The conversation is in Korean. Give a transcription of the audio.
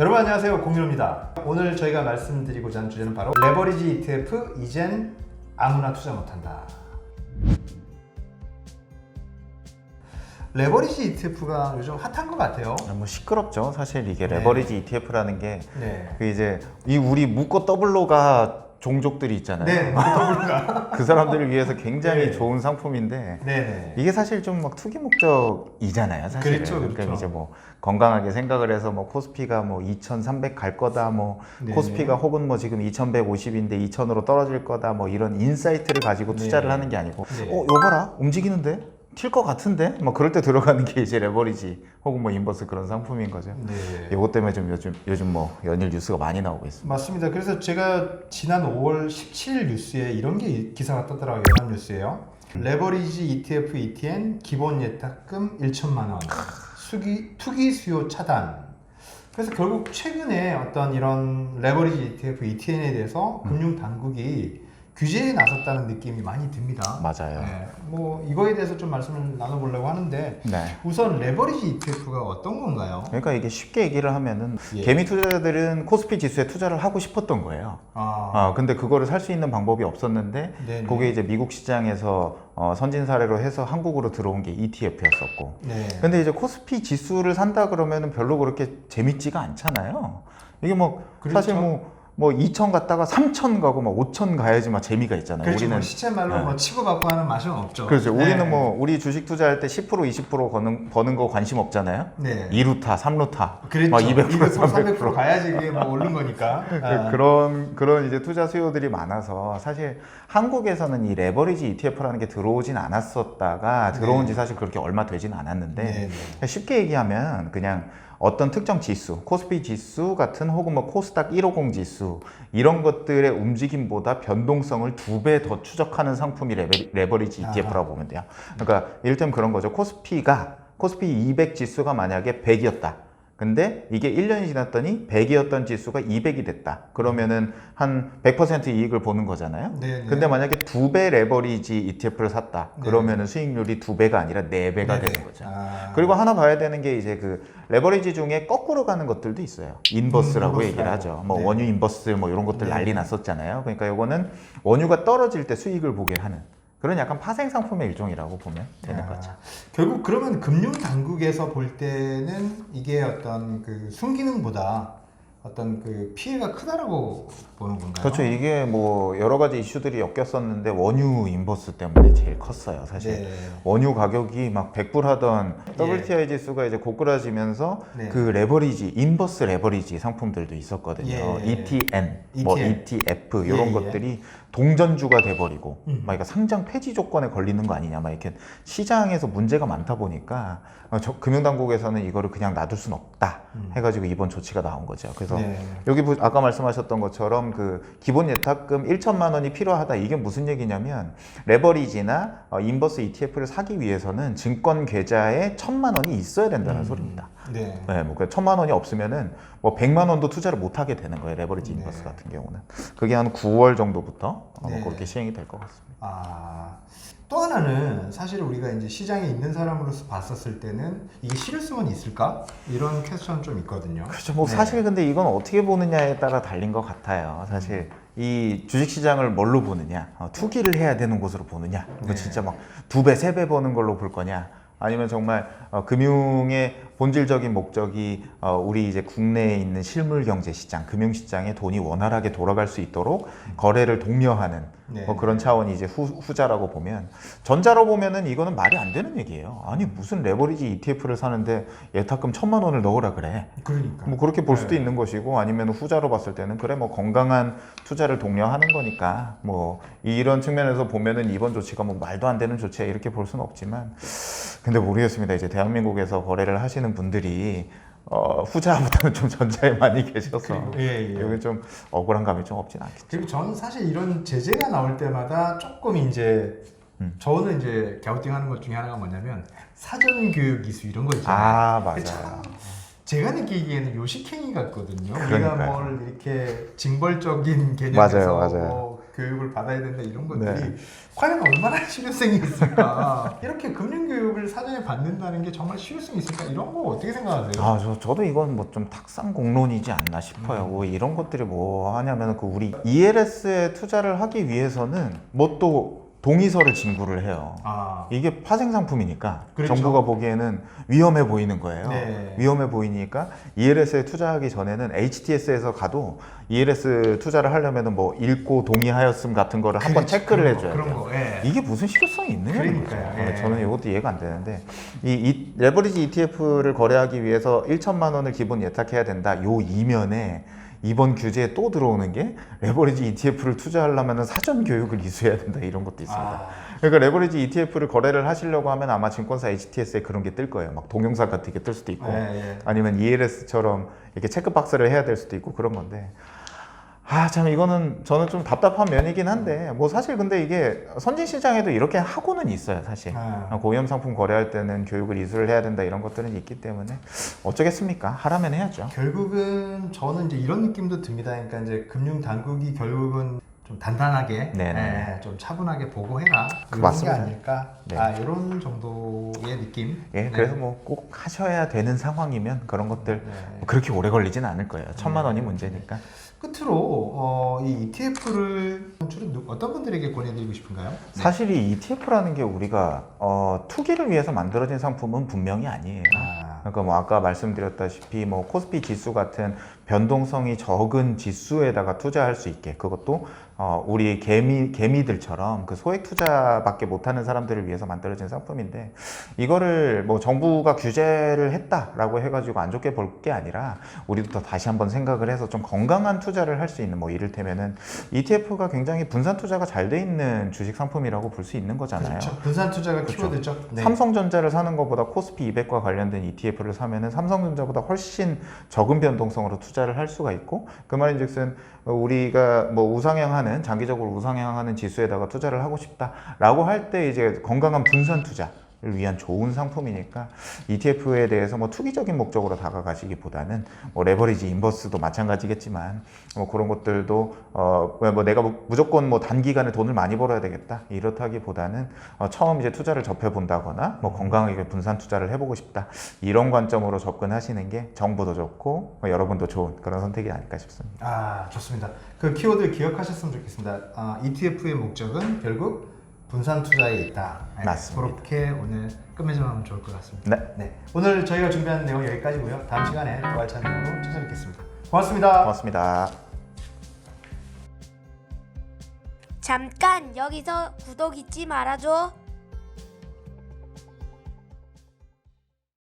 여러분 안녕하세요 공유입니다 오늘 저희가 말씀드리고자 하는 주제는 바로 레버리지 ETF 이젠 아무나 투자 못한다 레버리지 ETF가 요즘 핫한 것 같아요 뭐 시끄럽죠. 사실 이게 네. 레버리지 ETF라는 게 네. 그 이제 이 우리 묶어 더블로가 종족들이 있잖아요. 네, 더블가. 그 사람들을 위해서 굉장히 네. 좋은 상품인데 네네. 이게 사실 좀 막 투기 목적이잖아요. 사실. 그렇죠, 그렇죠. 그러니까 이제 뭐 건강하게 생각을 해서 뭐 코스피가 뭐 2,300 갈 거다, 뭐 네. 코스피가 혹은 뭐 지금 2,150인데 2,000으로 떨어질 거다, 뭐 이런 인사이트를 가지고 투자를 네. 하는 게 아니고, 네. 어, 요 봐라, 움직이는데? 튈 것 같은데? 뭐 그럴 때 들어가는 게 이제 레버리지 혹은 뭐 인버스 그런 상품인 거죠. 네. 이것 때문에 좀 요즘 요즘 뭐 연일 뉴스가 많이 나오고 있습니다. 맞습니다. 그래서 제가 지난 5월 17일 뉴스에 이런 게 기사가 떴더라고요. 연합 뉴스에요. 레버리지 ETF ETN 기본 예탁금 1천만 원. 수기, 투기 수요 차단. 그래서 결국 최근에 어떤 이런 레버리지 ETF ETN에 대해서 금융 당국이 규제에 나섰다는 느낌이 많이 듭니다. 맞아요. 네, 뭐 이거에 대해서 좀 말씀을 나눠보려고 하는데 네. 우선 레버리지 ETF가 어떤 건가요? 그러니까 이게 쉽게 얘기를 하면은 예. 개미 투자자들은 코스피 지수에 투자를 하고 싶었던 거예요. 아, 아, 근데 그거를 살 수 있는 방법이 없었는데 네네. 그게 이제 미국 시장에서 어, 선진 사례로 해서 한국으로 들어온 게 ETF였었고. 네. 근데 이제 코스피 지수를 산다 그러면은 별로 그렇게 재밌지가 않잖아요. 이게 뭐 그렇죠. 사실 뭐 뭐 2천 갔다가 3천 가고 막 5천 가야지 막 재미가 있잖아요. 그렇죠. 우리는 뭐 시체 말로 네. 뭐 치고받고 하는 맛은 없죠. 그렇죠. 네. 우리는 뭐 우리 주식 투자할 때 10% 20% 버는 버는 거 관심 없잖아요. 네. 2루타, 3루타, 그렇죠. 막 200%, 300% 300%. 가야지 그게 뭐 오른 거니까. 아, 그, 런 그런 이제 투자 수요들이 많아서 사실 한국에서는 이 레버리지 ETF라는 게 들어오진 않았었다가 들어온 지 사실 그렇게 얼마 되진 않았는데 네, 네. 쉽게 얘기하면 그냥 어떤 특정 지수, 코스피 지수 같은 혹은 뭐 코스닥 150 지수 이런 것들의 움직임보다 변동성을 두 배 더 추적하는 상품이 레버, 레버리지 ETF라고 보면 돼요. 그러니까 이를테면 그런 거죠. 코스피가 코스피 200 지수가 만약에 100이었다. 근데 이게 1년이 지났더니 100이었던 지수가 200이 됐다. 그러면은 한 100% 이익을 보는 거잖아요. 네, 네. 근데 만약에 두 배 레버리지 ETF를 샀다. 네. 그러면은 수익률이 두 배가 아니라 네 배가 네네. 되는 거죠. 아, 그리고 하나 봐야 되는 게 이제 그 레버리지 중에 거꾸로 가는 것들도 있어요. 인버스라고 음, 얘기를. 하죠. 뭐 네. 원유 인버스 뭐 이런 것들 네. 난리 났었잖아요. 그러니까 이거는 원유가 떨어질 때 수익을 보게 하는 그런 약간 파생 상품의 일종이라고 보면 되는 아, 거죠. 결국 그러면 금융 당국에서 볼 때는 이게 어떤 그 순기능보다 어떤 그 피해가 크다라고 보는 건가요? 그렇죠. 이게 뭐 여러 가지 이슈들이 엮였었는데 원유 인버스 때문에 제일 컸어요. 사실 네. 원유 가격이 막 100불 하던 예. WTI 지수가 이제 고꾸라지면서 네. 그 레버리지 인버스 레버리지 상품들도 있었거든요. 예. ETN, 뭐 ETN. ETF 이런 예, 예. 것들이 동전주가 돼버리고 음. 막 이거 상장 폐지 조건에 걸리는 거 아니냐 막 이렇게 시장에서 문제가 많다 보니까 어, 저, 금융당국에서는 이거를 그냥 놔둘 수는 없다 음. 해가지고 이번 조치가 나온 거죠. 그래서 네. 여기 보- 아까 말씀하셨던 것처럼 그 기본 예탁금 1천만 원이 필요하다. 이게 무슨 얘기냐면 레버리지나 어, 인버스 ETF를 사기 위해서는 증권 계좌에 천만 원이 있어야 된다는 음. 소리입니다. 네. 네, 뭐그 천만 원이 없으면은 뭐 백만 원도 투자를 못 하게 되는 거예요. 레버리지 네. 인버스 같은 경우는 그게 한 9월 정도부터 어, 뭐 네. 그렇게 시행이 될 것 같습니다. 아, 또 하나는 사실 우리가 이제 시장에 있는 사람으로서 봤었을 때는 이게 실효성은 있을까? 이런 퀘스천 좀 있거든요. 그렇죠. 뭐 네. 사실 근데 이건 어떻게 보느냐에 따라 달린 것 같아요. 사실 이 주식 시장을 뭘로 보느냐, 어, 투기를 해야 되는 곳으로 보느냐, 이거 네. 진짜 막 두 배, 세 배 버는 걸로 볼 거냐, 아니면 정말 어, 금융의 본질적인 목적이 어, 우리 이제 국내에 있는 실물 경제 시장, 금융 시장에 돈이 원활하게 돌아갈 수 있도록 거래를 독려하는 네. 뭐 그런 차원이 이제 후, 후자라고 보면 전자로 보면은 이거는 말이 안 되는 얘기예요. 아니 무슨 레버리지 ETF를 사는데 예탁금 천만 원을 넣으라 그래. 그러니까. 뭐 그렇게 볼 수도 네. 있는 것이고 아니면 후자로 봤을 때는 그래 뭐 건강한 투자를 독려하는 거니까 뭐 이런 측면에서 보면은 이번 조치가 뭐 말도 안 되는 조치야 이렇게 볼 수는 없지만 근데 모르겠습니다 이제 대한민국에서 거래를 하시는 분들이 어 후자보다는 좀 전자에 많이 계셔서 예, 예. 여기 좀 억울한 감이 좀 없진 않겠죠. 그리고 저는 사실 이런 제재가 나올 때마다 조금 이제 음. 저는 이제 갸우팅하는 것 중에 하나가 뭐냐면 사전 교육 이수 이런 거 있잖아요. 아 맞아요. 참 제가 느끼기에는 요식행위 같거든요. 우리가 그러니까요. 뭘 이렇게 징벌적인 맞아요, 개념에서 맞아요. 뭐 교육을 받아야 된다 이런 것들이 네. 과연 얼마나 실효성이 있을까? 이렇게 금융 교육을 사전에 받는다는 게 정말 실효성이 있을까? 이런 거 어떻게 생각하세요? 아, 저, 저도 이건 뭐 좀 탁상 공론이지 않나 싶어요. 뭐 이런 것들이 뭐 하냐면 그 우리 ELS에 투자를 하기 위해서는 뭐또 동의서를 진구를 해요. 아, 이게 파생 상품이니까 그렇죠. 정부가 보기에는 위험해 보이는 거예요. 네. 위험해 보이니까 ELS에 투자하기 전에는 HTS에서 가도 ELS 투자를 하려면은 뭐 읽고 동의하였음 같은 거를 한번 그렇죠. 체크를 그런 거, 해줘야 그런 돼요. 거, 예. 이게 무슨 실효성이 있느냐는 거죠. 그러니까요, 예. 저는 이것도 이해가 안 되는데 이, 이 레버리지 ETF를 거래하기 위해서 1천만 원을 기본 예탁해야 된다. 요 이면에 이번 규제에 또 들어오는 게 레버리지 ETF를 투자하려면 사전 교육을 이수해야 된다 이런 것도 있습니다. 아, 그러니까 레버리지 ETF를 거래를 하시려고 하면 아마 증권사 HTS에 그런 게 뜰 거예요. 막 동영상 같은 게 뜰 수도 있고 예, 예. 아니면 ELS처럼 이렇게 체크박스를 해야 될 수도 있고 그런 건데 아 참 이거는 저는 좀 답답한 면이긴 한데 뭐 사실 근데 이게 선진 시장에도 이렇게 하고는 있어요 사실 아. 고위험 상품 거래할 때는 교육을 이수를 해야 된다 이런 것들은 있기 때문에 어쩌겠습니까 하라면 해야죠 결국은 저는 이제 이런 느낌도 듭니다. 그러니까 이제 금융 당국이 결국은 좀 단단하게. 예, 좀 차분하게 보고해라 그 이런 맞습니다. 게 아닐까. 네. 아 이런 정도의 느낌. 예 네. 그래서 뭐 꼭 하셔야 되는 상황이면 그런 것들 네. 뭐 그렇게 오래 걸리진 않을 거예요 천만 원이 문제니까 끝으로 어, 이 ETF를 주로 누- 어떤 분들에게 권해드리고 싶은가요? 사실 이 ETF라는 게 우리가 어, 투기를 위해서 만들어진 상품은 분명히 아니에요. 아, 그러니까 뭐 아까 말씀드렸다시피 뭐 코스피 지수 같은 변동성이 적은 지수에다가 투자할 수 있게 그것도 어, 우리 개미 개미들처럼 그 소액 투자밖에 못하는 사람들을 위해서 만들어진 상품인데 이거를 뭐 정부가 규제를 했다라고 해가지고 안 좋게 볼 게 아니라 우리도 더 다시 한번 생각을 해서 좀 건강한 투자를 할 수 있는 뭐 이를테면은 ETF가 굉장히 분산 투자가 잘 돼 있는 주식 상품이라고 볼 수 있는 거잖아요. 그렇죠. 분산 투자가 그렇죠. 키워드죠. 네. 삼성전자를 사는 것보다 코스피 200과 관련된 ETF 를 사면은 삼성전자보다 훨씬 적은 변동성으로 투자를 할 수가 있고 그 말인즉슨 우리가 뭐 우상향하는 장기적으로 우상향하는 지수에다가 투자를 하고 싶다라고 할 때 이제 건강한 분산 투자. 를 위한 좋은 상품이니까 ETF에 대해서 뭐 투기적인 목적으로 다가가시기보다는 뭐 레버리지 인버스도 마찬가지겠지만 뭐 그런 것들도 어뭐 내가 뭐 무조건 뭐 단기간에 돈을 많이 벌어야 되겠다 이렇다기보다는 어, 처음 이제 투자를 접해 본다거나 뭐 건강하게 분산 투자를 해보고 싶다 이런 관점으로 접근하시는 게 정보도 좋고 뭐 여러분도 좋은 그런 선택이 아닐까 싶습니다. 아 좋습니다. 그 키워드 기억하셨으면 좋겠습니다. 아, ETF의 목적은 결국 분산 투자에 있다. 네, 맞습니다. 그렇게 오늘 끝맺음하면 좋을 것 같습니다. 네, 네, 오늘 저희가 준비한 내용 여기까지고요. 다음 시간에 또 알찬 내용으로 찾아뵙겠습니다. 고맙습니다. 고맙습니다. 잠깐 여기서 구독 잊지 말아줘.